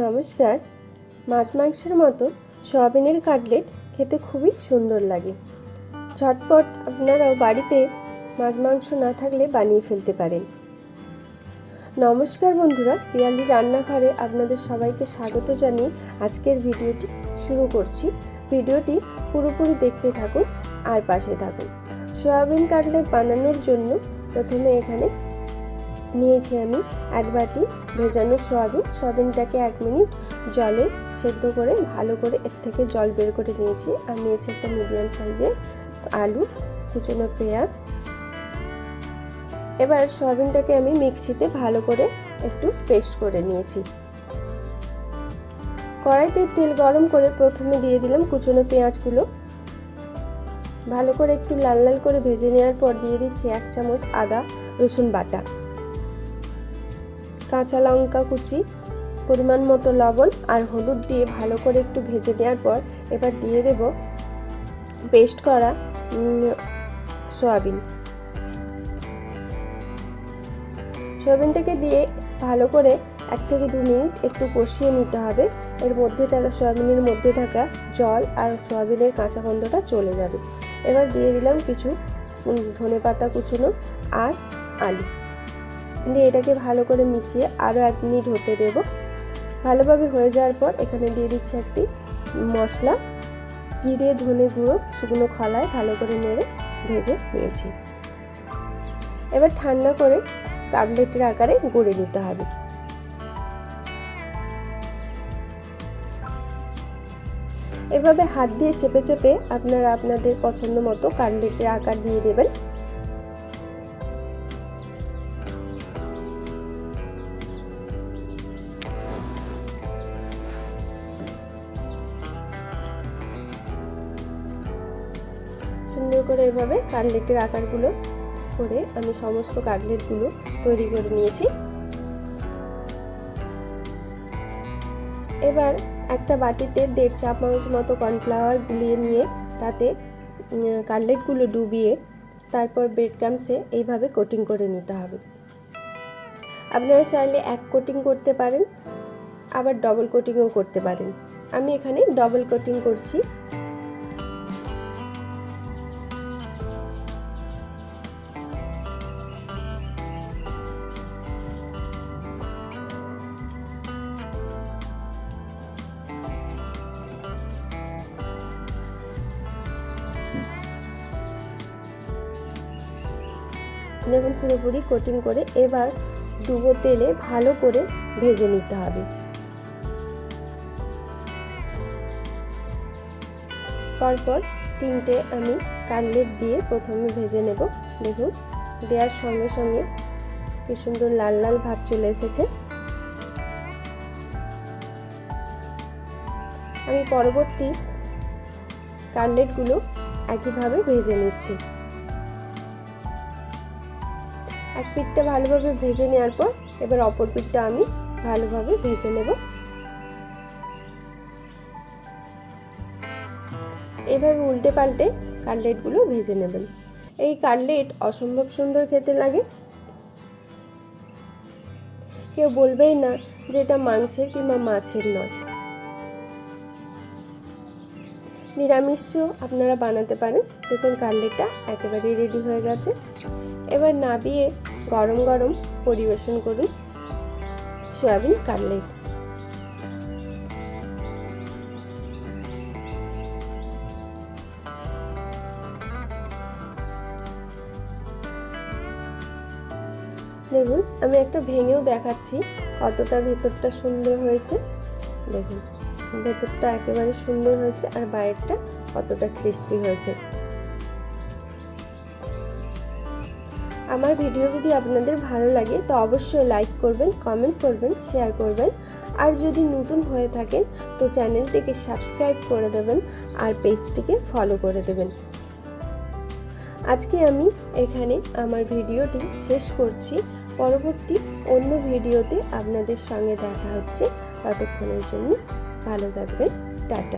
নমস্কার। মাছ মাংসের মতো সয়াবিনের কাটলেট খেতে খুবই সুন্দর লাগে। ঝটপট আপনারাও বাড়িতে মাছ মাংস না থাকলে বানিয়ে ফেলতে পারেন। নমস্কার বন্ধুরা, পিয়ালি রান্নাঘরে আপনাদের সবাইকে স্বাগত জানিয়ে আজকের ভিডিওটি শুরু করছি। ভিডিওটি পুরোপুরি দেখতে থাকুন আর পাশে থাকুন। সয়াবিন কাটলেট বানানোর জন্য প্রথমে এখানে নিয়েছি আমি এক বাটি ভেজানো সয়াবিন। সয়াবিনটাকে এক মিনিট জলে সেদ্ধ করে, ভালো করে এর থেকে জল বের করে নিয়েছি। আর নিয়েছি একটা মিডিয়াম সাইজের আলু, কুচনো পেঁয়াজ। এবার সয়াবিনটাকে আমি মিক্সিতে ভালো করে একটু পেস্ট করে নিয়েছি। কড়াইতে তেল গরম করে প্রথমে দিয়ে দিলাম কুচনো পেঁয়াজগুলো। ভালো করে একটু লাল লাল করে ভেজে নেওয়ার পর দিয়ে দিচ্ছি এক চামচ আদা রসুন বাটা। কাঁচা লঙ্কা কুচি, পরিমাণ মতো লবণ আর হলুদ দিয়ে ভালো করে একটু ভেজে নেওয়ার পর এবার দিয়ে দেব পেস্ট করা সয়াবিন। সয়াবিনটাকে দিয়ে ভালো করে এক থেকে দু মিনিট একটু কষিয়ে নিতে হবে। এর মধ্যে থাকা, সয়াবিনের মধ্যে থাকা জল আর সয়াবিনের কাঁচা গন্ধটা চলে যাবে। এবার দিয়ে দিলাম কিছু ধনে পাতা কুচুনো আর আলু। দিয়ে এটাকে ভালো করে মিশিয়ে আরও এক মিনিট হতে দেব। ভালোভাবে হয়ে যাওয়ার পর এখানে দিয়ে দিচ্ছি একটি মশলা, জিরে, ধনে গুঁড়ো, শুকনো খলায় ভালো করে নেড়ে ভেজে নিয়েছি। এবার ঠান্ডা করে কাটলেটের আকারে গড়ে নিতে হবে। এভাবে হাত দিয়ে চেপে চেপে আপনারা আপনাদের পছন্দ মতো কাটলেটের আকার দিয়ে দেবেন। সুন্দর করে এভাবে কাটলেটের আকারগুলো করে আমি সমস্ত কাটলেটগুলো তৈরি করে নিয়েছি। এবার একটা বাটিতে দেড় চা চামচ মতো কর্নফ্লাওয়ার গুলিয়ে নিয়ে তাতে কাটলেটগুলো ডুবিয়ে তারপর ব্রেড ক্রামসে এইভাবে কোটিং করে নিতে হবে। আপনারা চাইলে এক কোটিং করতে পারেন, আবার ডবল কোটিংও করতে পারেন। আমি এখানে ডবল কোটিং করছি। দেখুন পুরোপুরি কোটিং করে এবার ডুবো তেলে ভালো করে ভেজে নিতে হবে। পরপর তিনটে আমি কাটলেট দিয়ে প্রথমে ভেজে নেব। দেখুন, দেওয়ার সঙ্গে সঙ্গে কি সুন্দর লাল লাল ভাব চলে এসেছে। আমি পরবর্তী কাটলেটগুলো একইভাবে ভেজে নিচ্ছি। এক পিঠটা ভালোভাবে ভেজে নেওয়ার পর এবার অপর পিঠটা আমি ভালোভাবে ভেজে নেব। এভাবে উল্টে পাল্টে কাটলেটগুলো ভেজে নেবেন। এই কাটলেট অসম্ভব সুন্দর খেতে লাগে। কেউ বলবেই না যে এটা মাংসের কিংবা মাছের নয়। নিরামিষও আপনারা বানাতে পারেন। দেখুন কাটলেটটা একেবারেই রেডি হয়ে গেছে। এবার নাবিয়ে গরম গরম পরিবেশন করুন সয়াবিন কাটলেট। দেখুন, আমি একটা ভেঙেও দেখাচ্ছি কতটা ভেতরটা সুন্দর হয়েছে। দেখুন, ভেতরটা একেবারে সুন্দর হয়েছে আর বাইরেরটা কতটা ক্রিস্পি হয়েছে। আমার ভিডিও যদি আপনাদের ভালো লাগে, তো অবশ্যই লাইক করবেন কমেন্ট করবেন শেয়ার করবেন। আর যদি নতুন হয়ে থাকেন, তো চ্যানেলটিকে সাবস্ক্রাইব করে দেবেন আর পেজটিকে ফলো করে দেবেন। আজকে আমি এখানে আমার ভিডিওটি শেষ করছি। পরবর্তী অন্য ভিডিওতে আপনাদের সঙ্গে দেখা হচ্ছে। ততক্ষণের জন্য ভালো থাকবেন। টাটা।